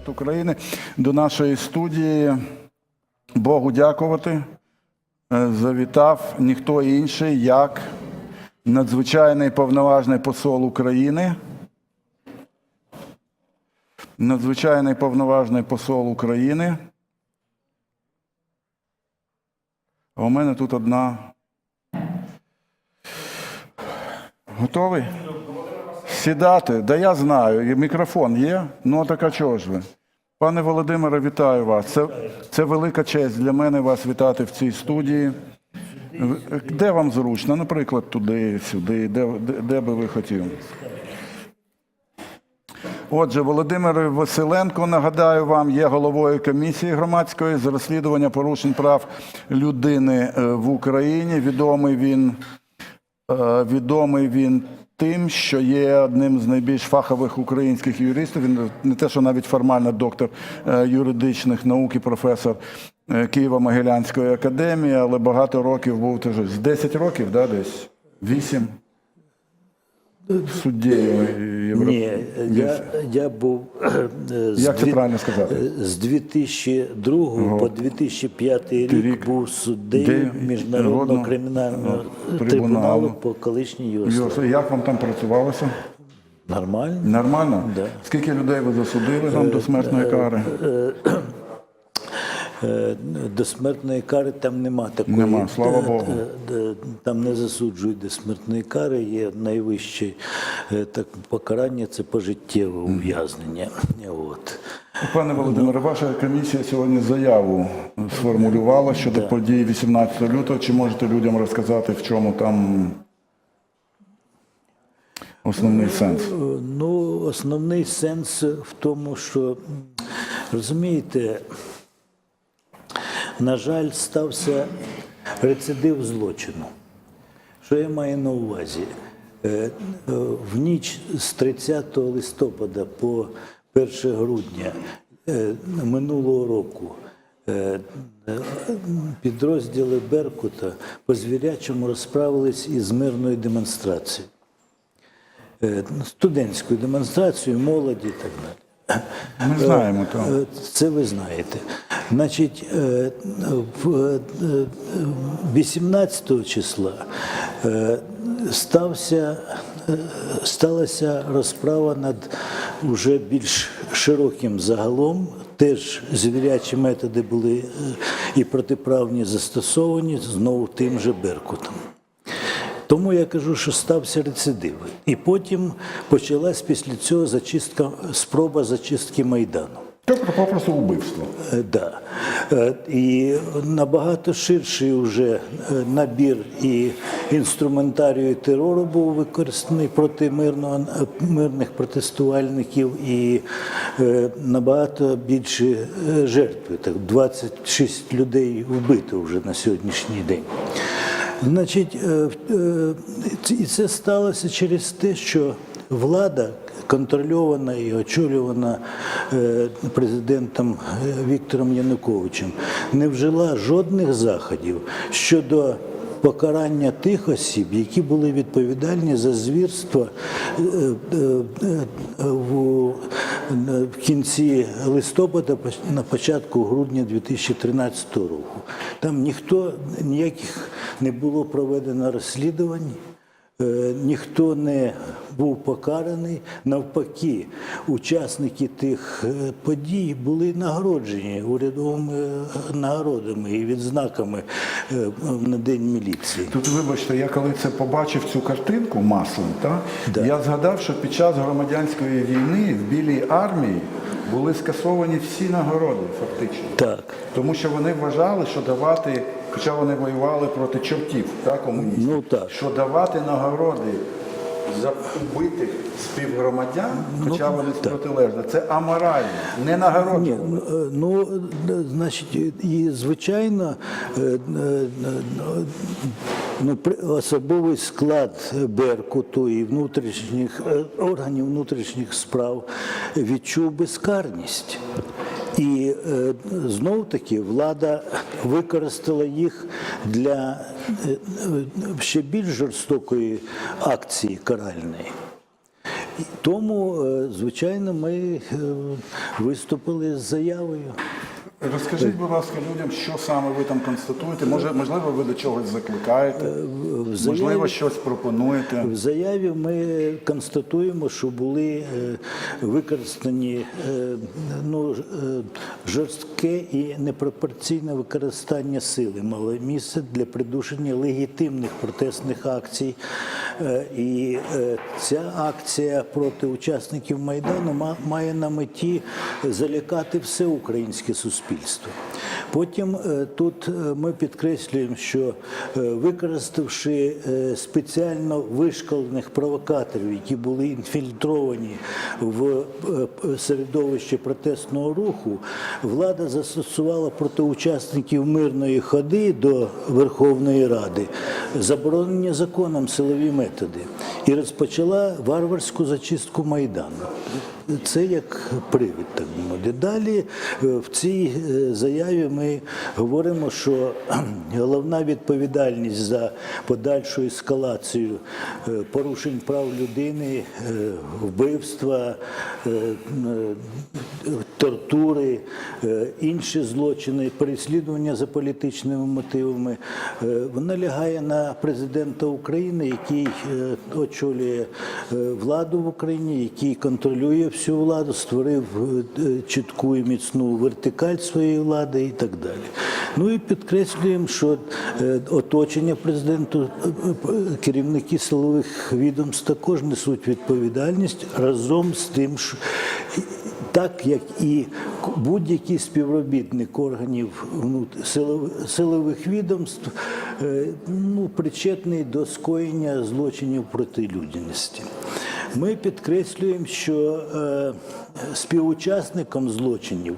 депутат України до нашої студії. Богу дякувати. Е, Завітав ніхто інший, як надзвичайний повноважний посол України. Надзвичайний повноважний посол України. А у мене тут одна. Готовий? Сідати, да я знаю, мікрофон є. Ну так а чого ж ви? Пане Володимире, вітаю вас. Це, це велика честь для мене вас вітати в цій студії. Де вам зручно? Наприклад, туди, сюди, де, де, де би ви хотіли? Отже, Володимир Василенко, нагадаю вам, є головою комісії громадської з розслідування порушень прав людини е, в Україні. Відомий він Е, Відомий він тим, що є одним з найбільш фахових українських юристів. Він не те, що навіть формально доктор е, юридичних наук і професор е, Києво-Могилянської академії, але багато років був теж з 10 років, да, десь 8 суддєю Європи. Ні, я, я був е, з, Як це дві- правильно сказати? е, з 2002 по 2005 рік, рік був суддею де- Міжнародного Міжнародного, кримінального е, трибуналу, трибуналу. по колишній Югославії. Як вам там працювалося? Нормально? Нормально? Да. Скільки людей ви засудили там до смертної кари? Е, До смертної кари там нема такої. Нема, слава Е, Богу. е, е, Там не засуджують до смертної кари. Є найвище е, так, покарання це пожиттєве ув'язнення. От. Пане Володимире, ваша комісія сьогодні заяву сформулювала щодо подій 18 лютого. Чи можете людям розказати, в чому там основний сенс? Е, Ну, основний сенс в тому, що розумієте, на жаль, стався рецидив злочину. Що я маю на увазі? Е, е, В ніч з 30 листопада по 1 грудня е, минулого року підрозділи Беркута по звірячому розправились із мирною демонстрацією студентською демонстрацією молоді і так далі. Ми знаємо то. Е, Це ви знаєте. Значить, е, в е, 18 числа е, стався, е, сталася розправа над уже більш широким загалом. Теж звірячі методи були е, і протиправні застосовані знову тим же Беркутом. Тому я кажу, що стався рецидив. І потім почалась після цього зачистка, спроба зачистки Майдану. Тобто попросту вбивство. Е, Да. Е, І набагато ширший вже е, набір і інструментарію терору був використаний проти мирного, мирних протестувальників і набагато більше жертви. Так, 26 людей вбито вже на сьогоднішній день. Значить, е, е, і це сталося через те, що влада контрольована і очолювана е, президентом Віктором Януковичем, не вжила жодних заходів щодо покарання тих осіб, які були відповідальні за звірство е, е, е, в кінці листопада, на початку грудня 2013 року. Там ніхто ніяких не було проведено розслідувань. Е, Ніхто не був покараний. Навпаки, учасники тих е, подій були нагороджені урядовими е, нагородами і відзнаками на День міліції. Тут, вибачте, я коли це побачив цю картинку маслом, та, Да. я згадав, що під час громадянської війни в Білій армії були скасовані всі нагороди, фактично. Так. Тому що вони вважали, що давати, хоча вони воювали проти чортів, так, комуністів, Ну, так. що давати нагороди за убитих співгромадян, хоча вони протилежні, це аморально, не Ні, ну, е, ну, е, значить, і звичайно, е, ну, особовий склад Беркуту і внутрішніх органів внутрішніх справ відчув безкарність. І е, знов таки влада використала їх для е, ще більш жорстокої акції каральної. Тому, е, звичайно, ми е, виступили з заявою. Розкажіть, будь ласка, людям, що саме ви там констатуєте? Може, можливо, ви до чогось закликаєте? В Можливо, щось пропонуєте? в заяві ми констатуємо, що були е, використані е, ну, е, жорстке і непропорційне використання сили мало місце для придушення легітимних протестних акцій. Е, І е, ця акція проти учасників Майдану ма- має на меті залякати все українське суспільство. Потім е, тут е, ми підкреслюємо, що е, використавши спеціально вишколених провокаторів, які були інфільтровані в середовище протестного руху, влада застосувала проти учасників мирної ходи до Верховної Ради заборонені законом силові методи і розпочала варварську зачистку майдану. Це як привід, так мовити. Далі е, в цій е, заяві ми говоримо, що головна відповідальність за подальшу ескалацію е, порушень прав людини, вбивства, тортури, інші злочини, переслідування за політичними мотивами, вона лягає на президента України, який очолює владу в Україні, який контролює всю владу, створив е, чітку і міцну вертикаль своєї влади і так далі. Ну і підкреслюємо, що е, оточення президенту, е, е, керівники силових відомств також несуть відповідальність разом з тим, що так як і будь-який співробітник органів силових відомств е, ну, причетний до скоєння злочинів проти людяності. Ми підкреслюємо, що е, співучасником злочинів,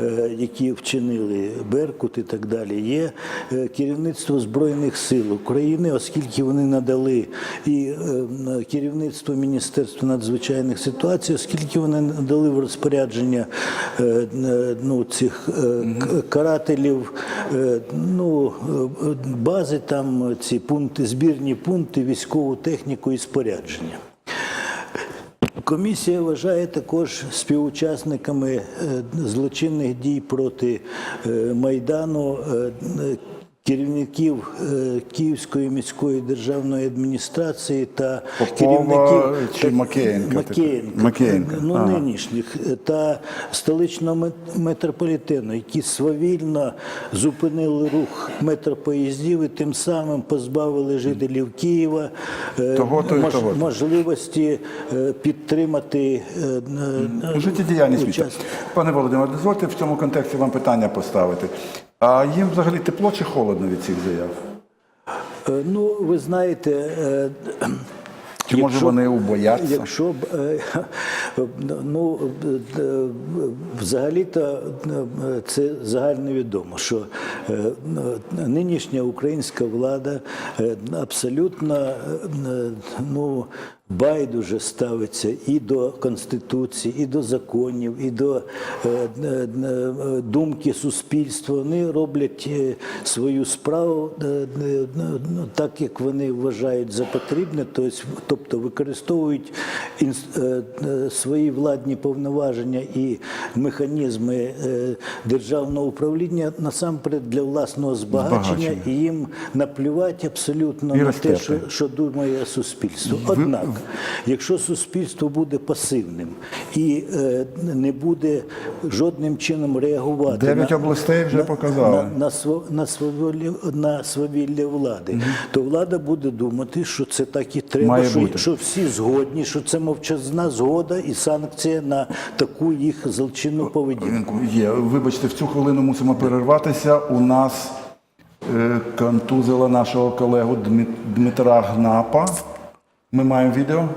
е, які вчинили Беркут і так далі, є е, керівництво Збройних сил України, оскільки вони надали і керівництво Міністерства надзвичайних ситуацій, оскільки вони надали в розпорядження ну, цих карателів, ну, бази там ці пункти, збірні пункти, військову техніку і спорядження. Комісія вважає також співучасниками е, злочинних дій проти е, Майдану е, керівників е, Київської міської державної адміністрації та Попова керівників чи Макеєнка? Макеєнка, Макеєнка, ну ага. нинішніх та столичного мет- метрополітену, які свавільно зупинили рух метропоїздів і тим самим позбавили жителів Києва е, Того-то мож- того-то. можливості е, підтримати Життєдіяльність міста. Пане Володимире, дозвольте в цьому контексті вам питання поставити. А їм взагалі тепло чи холодно від цих заяв? Е, Ну, ви знаєте, е, Чи може якщо- вони убояться? Якщо б е, ну взагалі-то це загальновідомо, що нинішня українська влада абсолютно ну. Байдуже ставиться і до конституції, і до законів, і до е, е, е, думки суспільства. Вони роблять свою справу ну, так, як вони вважають за потрібне, тобто, тобто використовують свої владні повноваження і механізми державного управління насамперед для власного збагачення, і їм наплювати абсолютно на те, що думає суспільство. Однак, якщо суспільство буде пасивним і е, не буде жодним чином реагувати Дев'ять областей вже на, показали. на, на, на, свавілля, на свавілля влади, то влада буде думати, що це так і треба, Має що, бути. що всі згодні, що це мовчазна згода і санкція на таку їх злочинну поведінку. Є. Вибачте, в цю хвилину мусимо перерватися. У нас е, контузила нашого колегу Дмитра Гнапа. Ми маємо відео?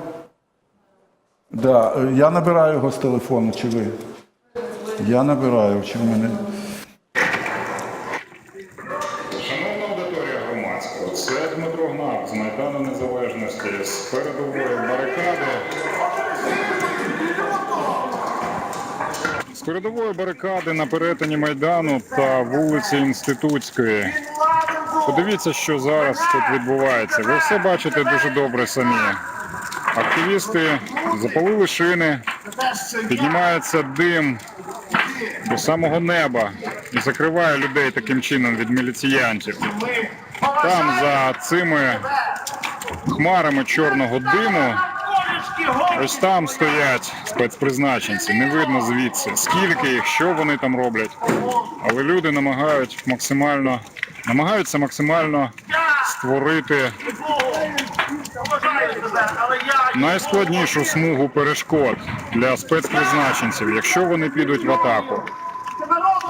Да. Я набираю його з телефону, чи ви? Я набираю, чи в мене. Шановна аудиторія громадського, це Дмитро Гнат з Майдану Незалежності з передової барикади. З передової барикади на перетині Майдану та вулиці Інститутської. Подивіться, що зараз тут відбувається. Ви все бачите дуже добре самі. Активісти запалили шини, піднімається дим до самого неба і закриває людей таким чином від міліціянтів. Там за цими хмарами чорного диму ось там стоять спецпризначенці. Не видно звідси, скільки їх, що вони там роблять. Але люди намагають максимально намагаються максимально створити найскладнішу смугу перешкод для спецпризначенців, якщо вони підуть в атаку.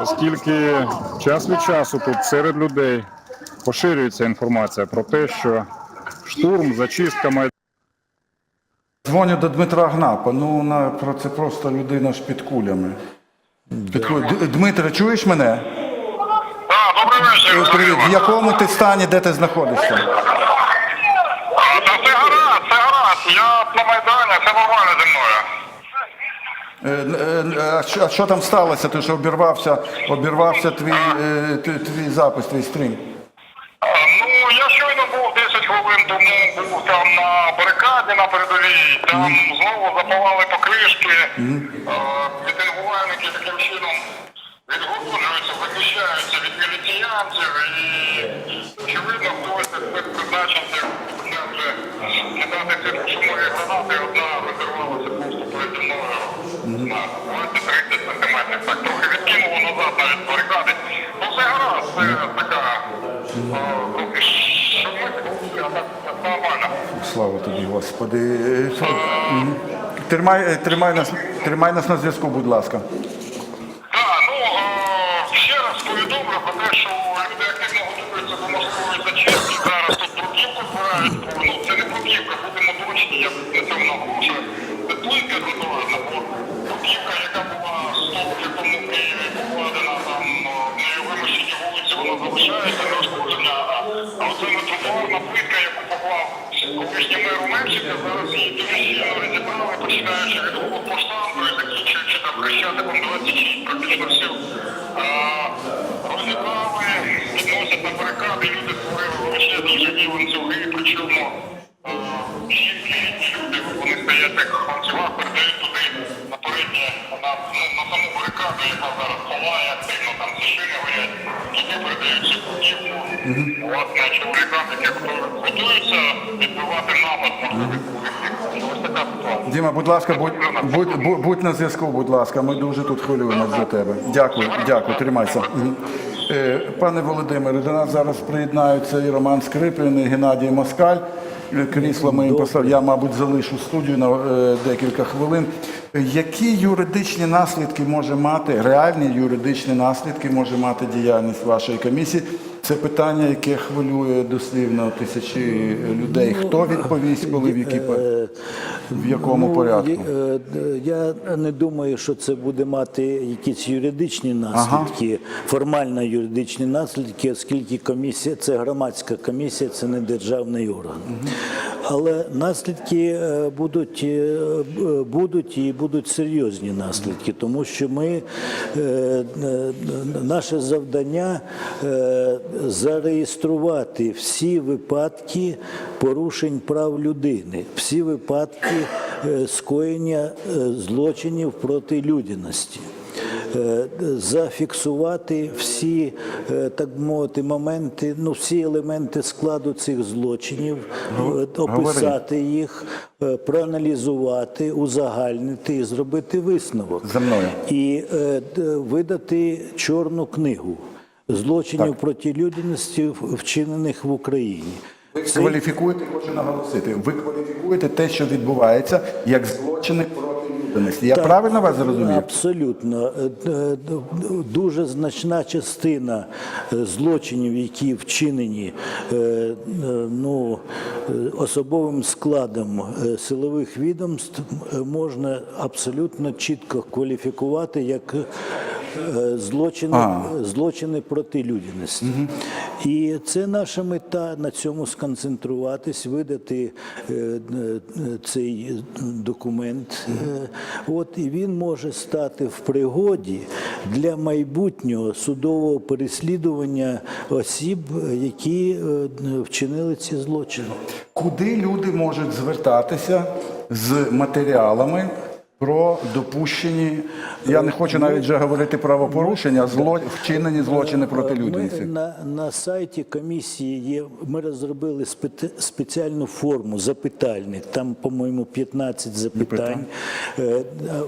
Оскільки час від часу тут серед людей поширюється інформація про те, що штурм, зачистка має. Дзвоню до Дмитра Гнапа. Ну, на, про це просто людина ж під кулями. Під кулями. Д- Дмитре, чуєш мене? Так, добрий вечір. Привіт. В якому ти стані, де ти знаходишся? А, Та все гаразд, все гаразд. Я на Майдані, все нормально зі мною. Е, е, А що, а що там сталося? Ти що обірвався, обірвався твій, е, т- твій запис, твій стрім? А, Ну, я 10 хвилин тому, був там на барикаді на передовій. Там знову запалали покришки. Мітингувальники таким чином відгороджуються, захищаються від міліціянтів і очевидно хтось із спецпризначенців почав вже кидати ці шумові гранати. Одна розірвалася просто переді мною на 20-30 сантиметрів. Так трохи відкинуло назад навіть барикади. Ну все гаразд, це така а, трохи Слава тобі, Господи. Тримай, тримай, нас, тримай нас на зв'язку, будь ласка. Так, ну ще раз повідомлю про те, що люди активно готуються до можливої зачистки. Зараз тут бруківку збирають. Ну це не бруківка, будемо точні, я на цьому наголошую. Це плитка тротуарна, бо бруківка, яка була 100 років тому в Києві покладена там е, на вимощені вулиці, вона залишається неушкоджена. А а оце не тротуарна плитка, яку поклав колишній мер зараз дуже щільно розібрали, починаючи від Голопоштамту і закінчуючи там Хрещатиком 26, практично всю. Розібрали, підносять на барикади, люди створили величезні живі причому жінки, люди, вони стоять як в ланцюгах, передають туди на переднє, на, ну, на саму барикаду, яка зараз палає, активно там ці шини горять, туди передають цю кутівку. Власне, чоловікам, які готу- готуються відбивати напад на Ось така ситуація. Діма, будь ласка, будь, будь, будь, будь на зв'язку, будь ласка. Ми дуже тут хвилюємось за тебе. Дякую, дякую, тримайся. Е, Пане Володимире, до нас зараз приєднаються і Роман Скрипін, і Геннадій Москаль. Крісло ми їм. Я, мабуть, залишу студію на е, декілька хвилин. Які юридичні наслідки може мати, реальні юридичні наслідки може мати діяльність вашої комісії? Це питання, яке хвилює дослівно тисячі людей. Хто відповість, коли в якій в якому Ну, порядку? е, Я не думаю, що це буде мати якісь юридичні наслідки, формально юридичні наслідки, оскільки комісія це громадська комісія, це не державний орган. Але наслідки е, будуть, е, будуть і будуть серйозні наслідки, тому що ми е, е, наше завдання е, зареєструвати всі випадки порушень прав людини, всі випадки е, скоєння е, злочинів проти людяності. Е, Зафіксувати всі, так би мовити, моменти, ну всі елементи складу цих злочинів, описати їх, проаналізувати, узагальнити і зробити висновок. За мною. І видати чорну книгу злочинів проти людяності, вчинених в Україні. Ви кваліфікуєте, хочу наголосити, ви кваліфікуєте те, що відбувається, як злочини проти людяності. Я Так, правильно вас зрозумів? Абсолютно. Е, е, Дуже значна частина е, злочинів, які вчинені е, е, ну, е, особовим складом е, силових відомств, е, можна абсолютно чітко кваліфікувати як е, злочини, злочини проти людяності. І це наша мета на цьому сконцентруватись, видати е, е, цей документ. Е, От і він може стати в пригоді для майбутнього судового переслідування осіб, які вчинили ці злочини. Куди люди можуть звертатися з матеріалами про допущені, я не хочу навіть вже говорити правопорушення, зло, вчинені злочини проти людяності. на, на сайті комісії є. Ми розробили спе- спеціальну форму запитальник. Там, по-моєму, 15 запитань, е,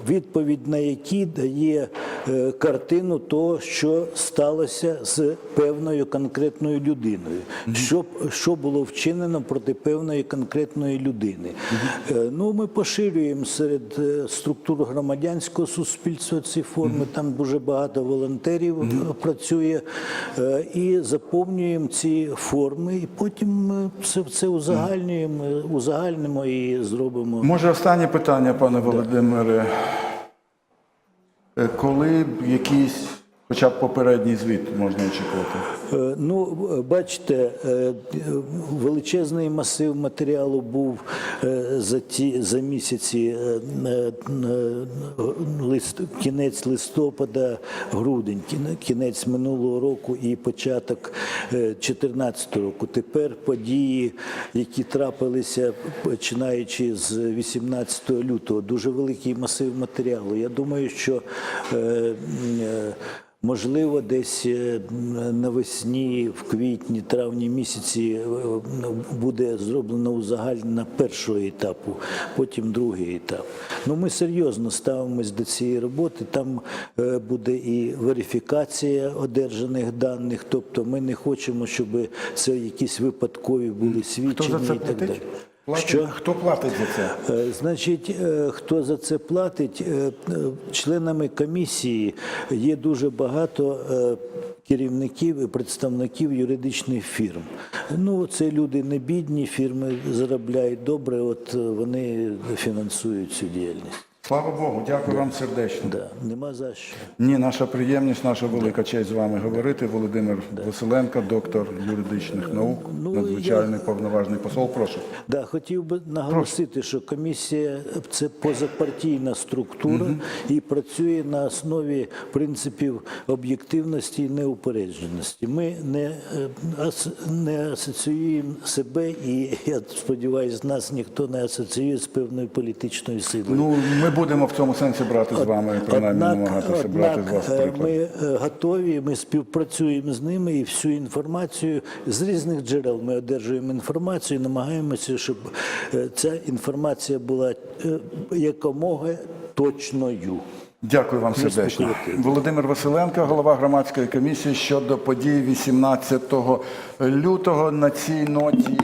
відповідь на які дає е, картину того, що сталося з певною конкретною людиною. Що, що було вчинено проти певної конкретної людини. Е, Ну, ми поширюємо серед структур громадянського суспільства ці форми. Там дуже багато волонтерів працює е, і заповнюємо ці форми, і потім ми це, це узагальнюємо, узагальнимо і зробимо. Може, останнє питання, пане Володимире. Е, Коли б якийсь, хоча б попередній звіт можна очікувати? Е, Ну, е, бачите, е, величезний масив матеріалу був за ті за місяці лист, кінець листопада, грудень, кінець минулого року і початок 2014 року. Тепер події, які трапилися починаючи з 18 лютого, дуже великий масив матеріалу. Я думаю, що Можливо, десь е, навесні, в квітні, травні місяці е, буде зроблено узагальнення першого етапу, потім другий етап. Ну, ми серйозно ставимось до цієї роботи. Там е, буде і верифікація одержаних даних. Тобто ми не хочемо, щоб це якісь випадкові були свідчення і так далі. Платить? Що? Хто платить за це? Е, Значить, е, хто за це платить? Е, Членами комісії є дуже багато керівників і представників юридичних фірм. Ну, це люди не бідні, фірми заробляють добре, от вони фінансують цю діяльність. Слава Богу, дякую вам сердечно. Да, нема за що. Ні, наша приємність, наша велика честь з вами говорити. Володимир Василенко, доктор юридичних наук, Ну, надзвичайний повноважний посол. Прошу. Да, хотів би наголосити, що комісія це позапартійна структура і працює на основі принципів об'єктивності і неупередженості. Ми не, е, ас- не асоціюємо себе, і я сподіваюся, нас ніхто не асоціює з певною політичною силою. Ну, ми будемо в цьому сенсі брати з вами, принаймні намагатися брати з вас е, приклад. ми е, готові, ми співпрацюємо з ними і всю інформацію з різних джерел ми одержуємо інформацію, і намагаємося, щоб е, ця інформація була якомога точною. Дякую вам сердечно. Володимир Василенко, голова громадської комісії щодо подій 18 лютого. На цій ноті